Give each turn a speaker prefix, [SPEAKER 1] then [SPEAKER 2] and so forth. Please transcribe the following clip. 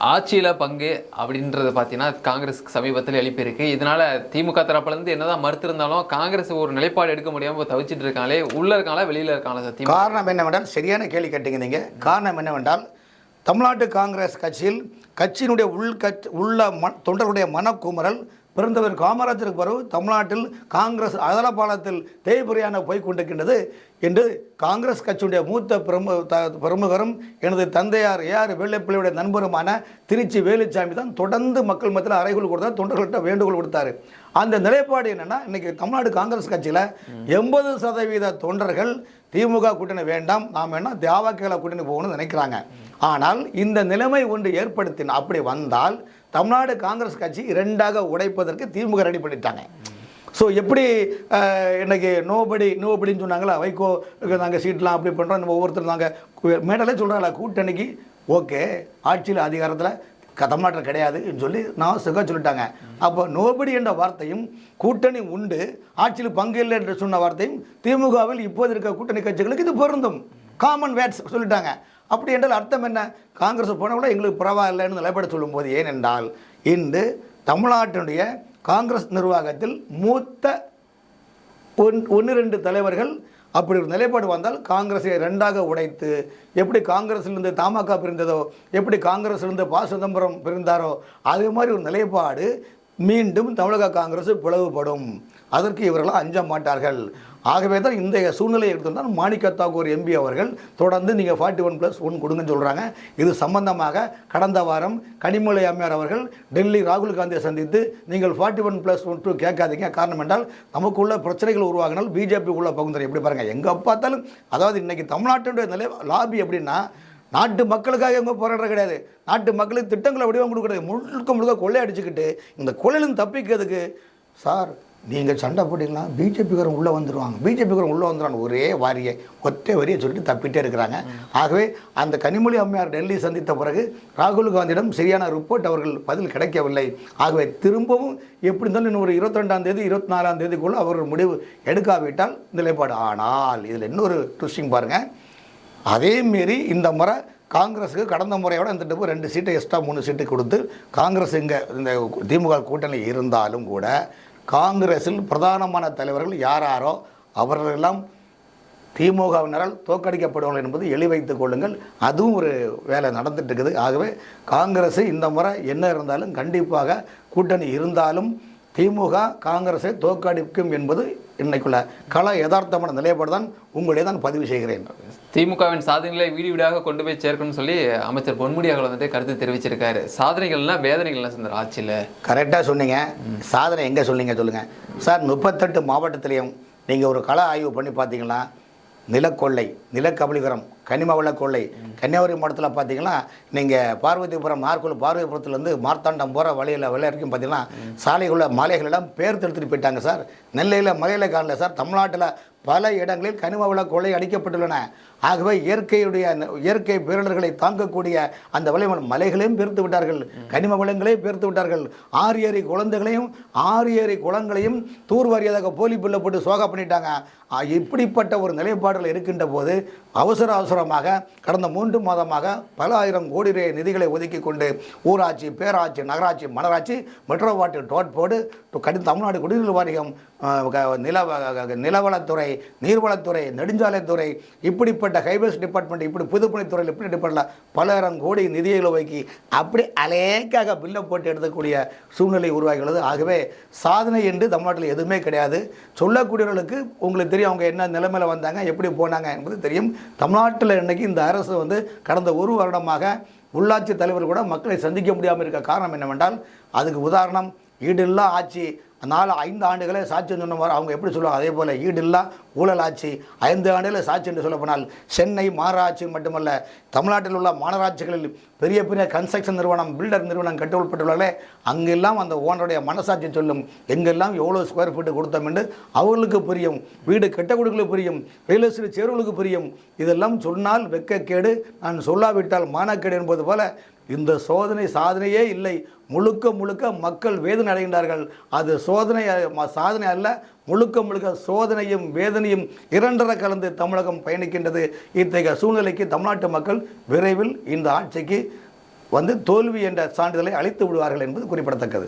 [SPEAKER 1] ஆட்சியில் பங்கு அப்படின்றத பார்த்தீங்கன்னா காங்கிரஸுக்கு சமீபத்தில் எழுப்பியிருக்கு இதனால் திமுக தரப்புலேருந்து என்னதான் மறுத்திருந்தாலும் காங்கிரஸ் ஒரு நிலைப்பாடு எடுக்க முடியாமல் தவிச்சிட்டு இருக்காங்களே உள்ளே இருக்காங்களா வெளியில் இருக்காங்களா சத்தியம்
[SPEAKER 2] காரணம் என்னவென்றால் சரியான கேள்வி கேட்டீங்க நீங்கள் காரணம் என்னவென்றால் தமிழ்நாட்டு காங்கிரஸ் கட்சியில் கட்சியினுடைய உள் கட்சி உள்ள ம தொண்டர்களுடைய மனக்குமரல் பிறந்தவர் காமராஜருக்கு பிறகு தமிழ்நாட்டில் காங்கிரஸ் அதலபாலத்தில் தேய்புறையான போய் கொண்டிருக்கின்றது என்று காங்கிரஸ் கட்சியுடைய மூத்த பிரமு த பிரமுகரும் எனது தந்தையார் ஏஆர் வெள்ளைப்பிள்ளையுடைய நண்பருமான திருச்சி வேலுச்சாமி தான் தொடர்ந்து மக்கள் மத்தியில் அறைகூல் கொடுத்தார் தொண்டர்கள்ட்ட வேண்டுகோள் கொடுத்தாரு. அந்த நிலைப்பாடு என்னன்னா இன்னைக்கு தமிழ்நாடு காங்கிரஸ் கட்சியில் எண்பது சதவீத தொண்டர்கள் திமுக கூட்டணி வேண்டாம் நாம் என்ன தியாவக்கேல கூட்டணி போகணும்னு நினைக்கிறாங்க. ஆனால் இந்த நிலைமை ஒன்று ஏற்படுத்தின அப்படி வந்தால் தமிழ்நாடு காங்கிரஸ் கட்சி இரண்டாக உடைப்பதற்கு திமுக ரெடி பண்ணிட்டாங்க. ஸோ எப்படி இன்றைக்கி நோபடி நோபடின்னு சொன்னாங்களா? வைகோ நாங்கள் சீட்லாம் அப்படி பண்ணுறோம் நம்ம ஒவ்வொருத்தர் நாங்கள் மேடலே சொல்கிறாங்களா கூட்டணிக்கு? ஓகே ஆட்சியில் அதிகாரத்தில் க- தமிழ்நாட்டில் கிடையாதுன்னு சொல்லி நான் சுக சொல்லிட்டாங்க. அப்போ நோபடி என்ற வார்த்தையும் கூட்டணி உண்டு ஆட்சியில் பங்கு இல்லை என்று சொன்ன வார்த்தையும் திமுகவில் இப்போது இருக்க கூட்டணி கட்சிகளுக்கு இது பொருந்தும். காமன் வேட்ஸ் சொல்லிட்டாங்க. அப்படி என்றால் அர்த்தம் என்ன? காங்கிரஸ் போன கூட எங்களுக்கு பரவாயில்லைன்னு நிலைப்பட சொல்லும்போது ஏனென்றால் இன்று தமிழ்நாட்டினுடைய காங்கிரஸ் நிர்வாகத்தில் மூத்த ஒன் ஒன்று ரெண்டு தலைவர்கள் அப்படி ஒரு நிலைப்பாடு வந்தால் காங்கிரஸை ரெண்டாக உடைத்து எப்படி காங்கிரஸிலிருந்து தமாக பிரிந்ததோ எப்படி காங்கிரஸிலிருந்து ப சிதம்பரம் பிரிந்தாரோ அதே மாதிரி ஒரு நிலைப்பாடு மீண்டும் தமிழக காங்கிரஸ் பிளவுபடும். அதற்கு இவர்கள் அஞ்ச மாட்டார்கள். ஆகவே தான் இந்த சூழ்நிலையை எடுத்திருந்தால் மாணிக்க தாக்கூர் எம்பி அவர்கள் தொடர்ந்து நீங்கள் ஃபார்ட்டி ஒன் ப்ளஸ் ஒன் கொடுங்கன்னு சொல்கிறாங்க இது சம்பந்தமாக கடந்த வாரம் கனிமொழி அம்மையார் அவர்கள் டெல்லி ராகுல் காந்தியை சந்தித்து நீங்கள் forty one plus one two கேட்காதீங்க. காரணம் என்றால் நமக்குள்ள பிரச்சனைகள் உருவாகினால் பிஜேபி உள்ள பகுந்தரை. எப்படி பாருங்கள் எங்கே பார்த்தாலும் அதாவது இன்றைக்கி தமிழ்நாட்டினுடைய நிலை லாபி எப்படின்னா நாட்டு மக்களுக்காக எங்கே போராடுறது கிடையாது. நாட்டு மக்களுக்கு திட்டங்களை வடிவம் கொடுக்கறது. முழுக்க முழுக்க கொள்ளை அடிச்சுக்கிட்டு இந்த கொள்ளையிலும் தப்பிக்கிறதுக்கு சார் நீங்கள் சண்டை போட்டிங்கன்னா பிஜேபிக்காரன் உள்ளே வந்துடுவாங்க பிஜேபிக்காரன் உள்ளே வந்துடுவாங்க ஒரே வாரியை ஒற்றை வரியை சொல்லிட்டு தப்பிட்டே இருக்கிறாங்க. ஆகவே அந்த கனிமொழி அம்மையார் டெல்லி சந்தித்த பிறகு ராகுல் காந்தியிடம் சரியான ரிப்போர்ட் அவர்கள் பதில் கிடைக்கவில்லை. ஆகவே திரும்பவும் எப்படி இருந்தாலும் இன்னும் ஒரு இருபத்திரெண்டாம் தேதி இருபத்தி நாலாம் தேதிக்குள்ளே அவர்கள் முடிவு எடுக்காவிட்டால் நிலைப்பாடு. ஆனால் இதில் இன்னொரு ட்விஸ்டிங் பாருங்கள் அதே மீறி இந்த முறை காங்கிரஸுக்கு கடந்த முறையோட இந்த டப்பு ரெண்டு சீட்டை எக்ஸ்ட்ரா மூணு சீட்டு கொடுத்து காங்கிரஸ் இங்கே இந்த திமுக கூட்டணி இருந்தாலும் கூட காங்கிரஸில் பிரதானமான தலைவர்கள் யாராரோ அவர்களெல்லாம் திமுகவினரால் தோற்கடிக்கப்படுவார்கள் என்பது எளி வைத்துக் கொள்ளுங்கள். அதுவும் ஒரு வேலை நடந்துட்டு இருக்குது. ஆகவே காங்கிரஸ் இந்த முறை என்ன இருந்தாலும் கண்டிப்பாக கூட்டணி இருந்தாலும் திமுக காங்கிரஸை தோற்கடிக்கும் என்பது இன்னைக்குள்ள கள யதார்த்தமான நிலைப்பாடு தான் உங்களே தான் பதிவு செய்கிறேன்.
[SPEAKER 1] திமுகவின் சாதனைகளை வீடு வீடாக கொண்டு போய் சேர்க்கணும்னு சொல்லி அமைச்சர் பொன்முடி அவர்கள் வந்துட்டு கருத்து தெரிவிச்சிருக்காரு. சாதனைகள்லாம் வேதனைகள்லாம் சார் ஆட்சியில்.
[SPEAKER 2] கரெக்டாக சொன்னீங்க. சாதனை எங்கே சொன்னீங்க சொல்லுங்கள் சார் முப்பத்தெட்டு மாவட்டத்திலையும் நீங்கள் ஒரு கள ஆய்வு பண்ணி பார்த்தீங்கன்னா நிலக்கொள்ளை நிலக்கபலிகரம் கனிம வள கொள்ளை கன்னியாகுமரி மாவட்டத்தில் பார்த்தீங்கன்னா நீங்கள் பார்வதிபுரம் நார்கோல் பார்வதிபுரத்துலேருந்து மார்த்தாண்டம் போகிற வழியில் வெளியே வரைக்கும் பார்த்தீங்கன்னா சாலைக்குள்ள மலைகளெல்லாம் பேர் எடுத்துகிட்டு போயிட்டாங்க சார். நெல்லையில் மலையில் காணல சார். தமிழ்நாட்டில் பல இடங்களில் கனிம வள கொள்ளை அடிக்கப்பட்டுள்ளன. ஆகவே இயற்கையுடைய அந்த இயற்கை பேரிடர்களை தாங்கக்கூடிய அந்த விளைவன் மலைகளையும் பெருத்து விட்டார்கள். கனிம வளங்களையும் பெருத்து விட்டார்கள். ஆறு குழந்தைகளையும் ஆறு ஏரி குளங்களையும் தூர்வாரியதாக போலி பிள்ளை போட்டு சோகா பண்ணிட்டாங்க. இப்படிப்பட்ட ஒரு நிலைப்பாடுகள் இருக்கின்ற போது அவசர அவசரமாக கடந்த மூன்று மாதமாக பல ஆயிரம் கோடி ரூபாய் நிதிகளை ஒதுக்கி கொண்டு ஊராட்சி பேராட்சி நகராட்சி மனராட்சி மெட்ரோ வாட்டர் டோட்போர்டு கடி தமிழ்நாடு குடிநீர் வாரியம் க- நில நிலவளத்துறை நீர்வளத்துறை நெடுஞ்சாலைத்துறை இப்படிப்பட்ட ஹைவேஸ் டிபார்ட்மெண்ட் இப்படி பொதுப்பணித்துறையில் இப்படி டிபார்ட்மெண்ட்டில் பலாயிரம் கோடி நிதிகளை வைக்கி அப்படி அலேக்காக பில்லை போட்டு எடுக்கக்கூடிய சூழ்நிலை உருவாகியுள்ளது. ஆகவே சாதனை என்று தமிழ்நாட்டில் எதுவுமே கிடையாது. சொல்லக்கூடியவர்களுக்கு உங்களுக்கு தெரியும் அவங்க என்ன நிலைமையில் வந்தாங்க எப்படி போனாங்க என்பது தெரியும். தமிழ்நாட்டில் இன்றைக்கி இந்த அரசு வந்து கடந்த ஒரு வருடமாக உள்ளாட்சி தலைவர் கூட மக்களை சந்திக்க முடியாமல் இருக்க காரணம் என்னவென்றால் அதுக்கு உதாரணம் ஈடில்லா ஆட்சி நாலு ஐந்து ஆண்டுகளே சாட்சி சொன்னவர் அவங்க எப்படி சொல்லுவாங்க? அதே போல் ஈடில்லா ஊழல் ஆட்சி ஐந்து ஆண்டுகளே சாட்சி என்று சொல்லப்போனால் சென்னை மாநகராட்சி மட்டுமல்ல தமிழ்நாட்டில் உள்ள மாநகராட்சிகளில் பெரிய பெரிய கன்ஸ்ட்ரக்ஷன் நிறுவனம் பில்டர் நிறுவனம் கட்டுப்பட்டுள்ளாலே அங்கெல்லாம் அந்த ஓனருடைய மனசாட்சி சொல்லும் எங்கெல்லாம் எவ்வளோ ஸ்கொயர் ஃபீட்டு கொடுத்தோம் என்று அவர்களுக்கு புரியும் வீடு கட்டக்கூடியவர்களுக்கு புரியும் ரியல் எஸ்டேட் சேர்வுகளுக்கு புரியும். இதெல்லாம் சொன்னால் வெக்கக்கேடு நான் சொல்லாவிட்டால் மானக்கேடு என்பது போல இந்த சோதனை சாதனையே இல்லை. முழுக்க முழுக்க மக்கள் வேதனை அடைகின்றார்கள். அது சோதனை சாதனை அல்ல. முழுக்க முழுக்க சோதனையும் வேதனையும் இரண்டர கலந்து தமிழகம் பயணிக்கின்றது. இத்தகைய சூழ்நிலைக்கு தமிழ்நாட்டு மக்கள் விரைவில் இந்த ஆட்சிக்கு வந்து தோல்வி என்ற சான்றிதழை அளித்து விடுவார்கள் என்பது குறிப்பிடத்தக்கது.